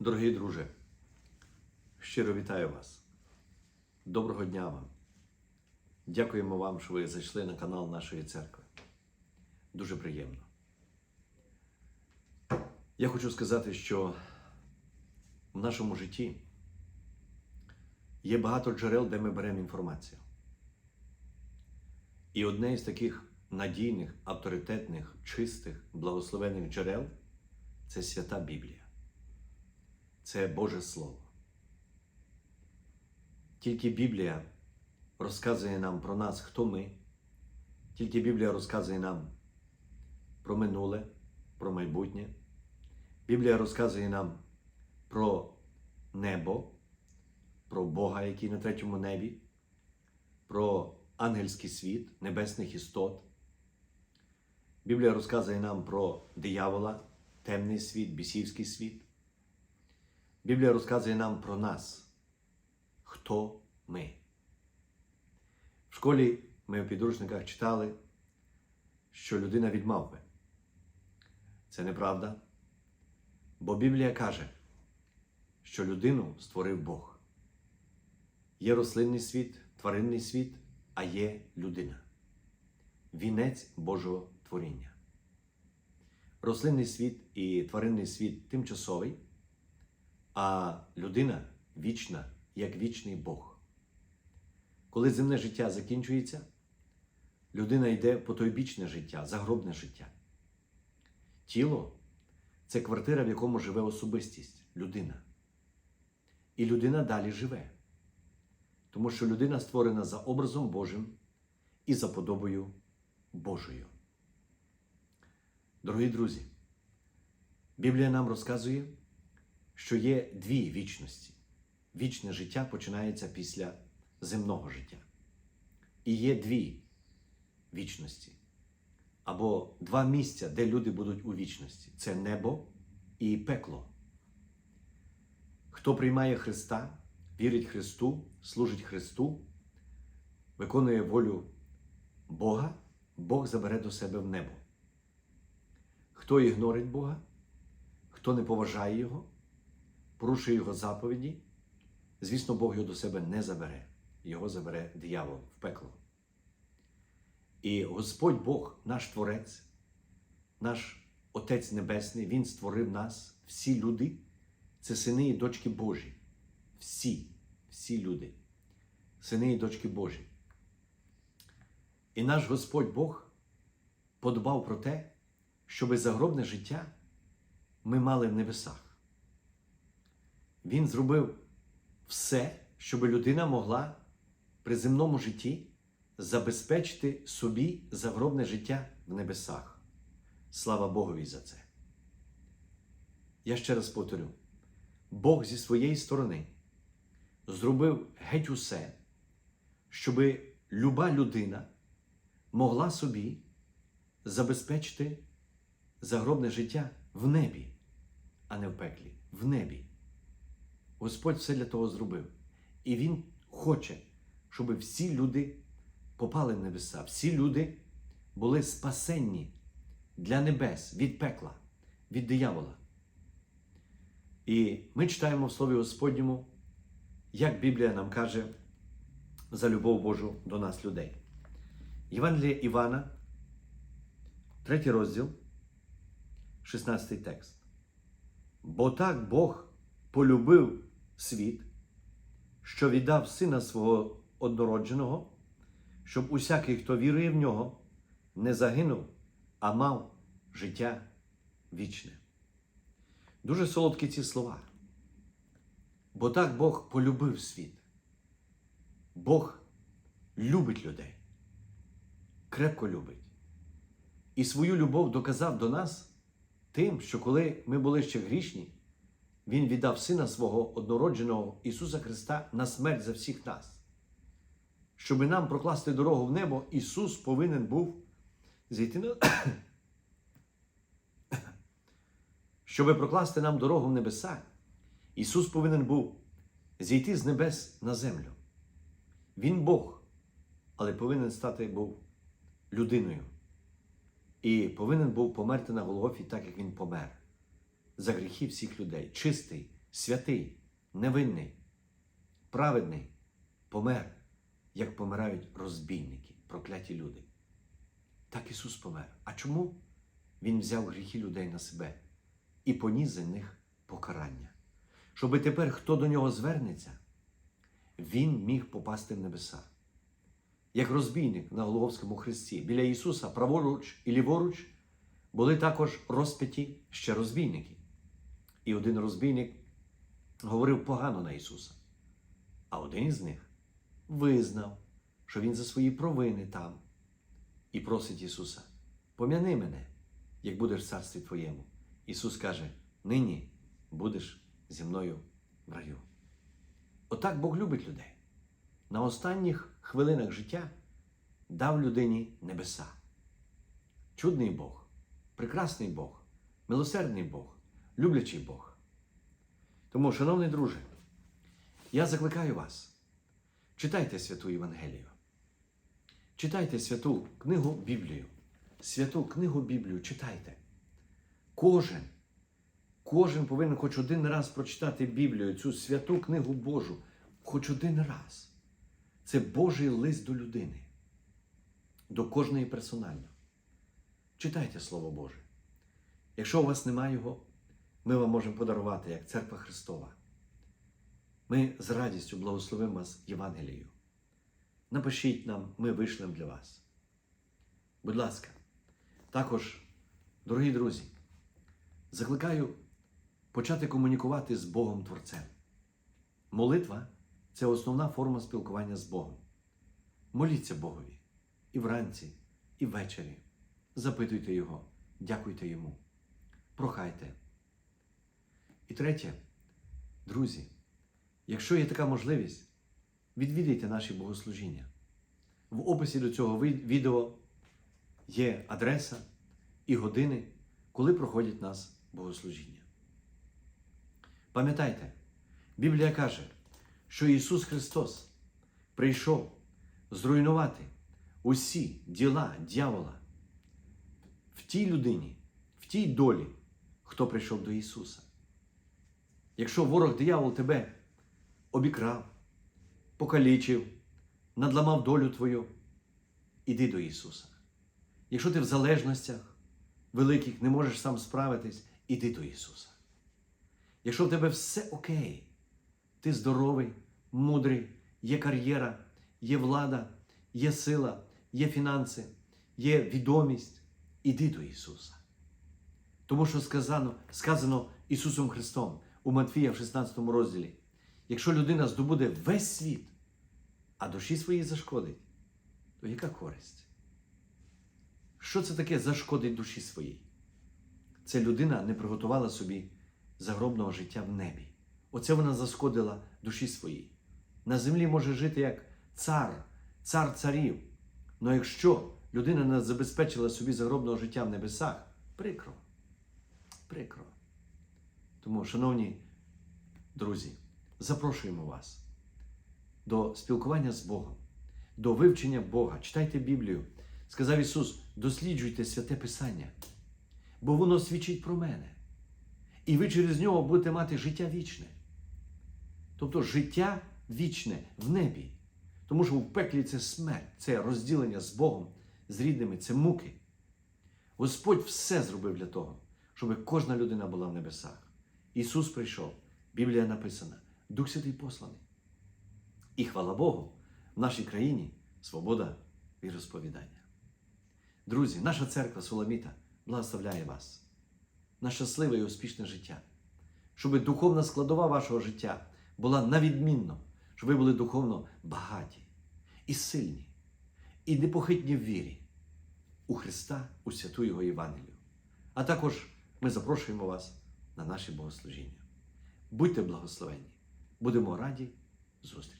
Дорогий друже, щиро вітаю вас. Доброго дня вам. Дякуємо вам, що ви зайшли на канал нашої церкви. Дуже приємно. Я хочу сказати, що в нашому житті є багато джерел, де ми беремо інформацію. І одне із таких надійних, авторитетних, чистих, благословених джерел це свята Біблія. Це Боже Слово. Тільки Біблія розказує нам про нас, хто ми. Тільки Біблія розказує нам про минуле, про майбутнє. Біблія розказує нам про небо, про Бога, який на третьому небі, про ангельський світ, небесних істот. Біблія розказує нам про диявола, темний світ, бісівський світ. Біблія розказує нам про нас, хто ми. В школі ми в підручниках читали, що людина від мавпи. Це неправда. Бо Біблія каже, що людину створив Бог. Є рослинний світ, тваринний світ, а є людина. Вінець Божого творіння. Рослинний світ і тваринний світ тимчасовий, а людина вічна, як вічний Бог. Коли земне життя закінчується, людина йде по тойбічне життя, загробне життя. Тіло це квартира, в якому живе особистість, людина. І людина далі живе. Тому що людина створена за образом Божим і за подобою Божою. Дорогі друзі, Біблія нам розказує, що є дві вічності. Вічне життя починається після земного життя. І є дві вічності. Або два місця, де люди будуть у вічності це небо і пекло. Хто приймає Христа, вірить Христу, служить Христу, виконує волю Бога, Бог забере до себе в небо. Хто ігнорить Бога, хто не поважає Його, порушує Його заповіді, звісно, Бог його до себе не забере. Його забере диявол в пекло. І Господь Бог, наш Творець, наш Отець Небесний, Він створив нас, всі люди, це сини і дочки Божі. Всі, всі люди, сини і дочки Божі. І наш Господь Бог подбав про те, щоб загробне життя ми мали в небесах. Він зробив все, щоб людина могла при земному житті забезпечити собі загробне життя в небесах. Слава Богові за це. Я ще раз повторю: Бог зі своєї сторони зробив геть усе, щоб люба людина могла собі забезпечити загробне життя в небі, а не в пеклі, в небі. Господь все для того зробив. І Він хоче, щоб всі люди попали в небеса, всі люди були спасенні для небес від пекла, від диявола. І ми читаємо в Слові Господньому, як Біблія нам каже за любов Божу до нас, людей. Євангелія Івана, третій розділ, 16 текст. Бо так Бог полюбив світ, що віддав сина свого однородженого, щоб усякий, хто вірує в нього, не загинув, а мав життя вічне. Дуже солодкі ці слова. Бо так Бог полюбив світ. Бог любить людей, крепко любить. І свою любов доказав до нас тим, що коли ми були ще грішні, Він віддав Сина свого однородженого Ісуса Христа на смерть за всіх нас. Щоби нам прокласти дорогу в небо, Ісус повинен був зійти на. Щоби прокласти нам дорогу в небеса, Ісус повинен був зійти з небес на землю. Він Бог, але повинен стати був людиною. І повинен був померти на Голгофі, так як Він помер за гріхи всіх людей, чистий, святий, невинний, праведний, помер, як помирають розбійники, прокляті люди. Так Ісус помер. А чому? Він взяв гріхи людей на себе і поніс за них покарання. Щоби тепер, хто до нього звернеться, він міг попасти в небеса. Як розбійник на Голговському хресті, біля Ісуса праворуч і ліворуч були також розп'яті ще розбійники. І один розбійник говорив погано на Ісуса, а один із них визнав, що він за свої провини там, і просить Ісуса: пом'яни мене, як будеш в царстві Твоєму. Ісус каже: нині будеш зі мною в раю. Отак Бог любить людей. На останніх хвилинах життя дав людині небеса. Чудний Бог, прекрасний Бог, милосердний Бог, люблячий Бог. Тому, шановний друже, я закликаю вас, читайте святу Євангелію, читайте святу книгу Біблію, святу книгу Біблію читайте. Кожен, кожен повинен хоч один раз прочитати Біблію, цю святу книгу Божу, хоч один раз. Це Божий лист до людини, до кожної персонально. Читайте Слово Боже. Якщо у вас немає його, ми вам можемо подарувати як Церква Христова. Ми з радістю благословимо вас Євангелією. Напишіть нам, ми вишлемо для вас. Будь ласка, також, дорогі друзі, закликаю почати комунікувати з Богом Творцем. Молитва це основна форма спілкування з Богом. Моліться Богові і вранці, і ввечері. Запитуйте Його, дякуйте Йому, прохайте. І третє, друзі, якщо є така можливість, відвідайте наші богослужіння. В описі до цього відео є адреса і години, коли проходять нас богослужіння. Пам'ятайте, Біблія каже, що Ісус Христос прийшов зруйнувати усі діла дьявола в тій людині, в тій долі, хто прийшов до Ісуса. Якщо ворог диявол тебе обікрав, покалічив, надламав долю твою, іди до Ісуса. Якщо ти в залежностях великих не можеш сам справитись, іди до Ісуса. Якщо в тебе все окей, ти здоровий, мудрий, є кар'єра, є влада, є сила, є фінанси, є відомість, іди до Ісуса. Тому що сказано, сказано Ісусом Христом у Матфія в 16 розділі: якщо людина здобуде весь світ, а душі своїй зашкодить, то яка користь? Що це таке зашкодить душі своїй? Це людина не приготувала собі загробного життя в небі. Оце вона заскодила душі своїй. На землі може жити як цар, цар царів. Але якщо людина не забезпечила собі загробного життя в небесах, прикро. Прикро. Тому, шановні друзі, запрошуємо вас до спілкування з Богом, до вивчення Бога. Читайте Біблію. Сказав Ісус: досліджуйте святе Писання, бо воно свідчить про мене. І ви через нього будете мати життя вічне. Тобто життя вічне в небі. Тому що в пеклі це смерть, це розділення з Богом, з рідними, це муки. Господь все зробив для того, щоб кожна людина була в небесах. Ісус прийшов, Біблія написана, Дух Святий посланий. І хвала Богу, в нашій країні свобода віросповідання. Друзі, наша церква Соломіта благословляє вас на щасливе і успішне життя, щоб духовна складова вашого життя була навідмінно, щоб ви були духовно багаті і сильні, і непохитні в вірі у Христа, у святу Його Євангелію. А також ми запрошуємо вас на наші богослужіння. Будьте благословенні, будемо раді зустрічі.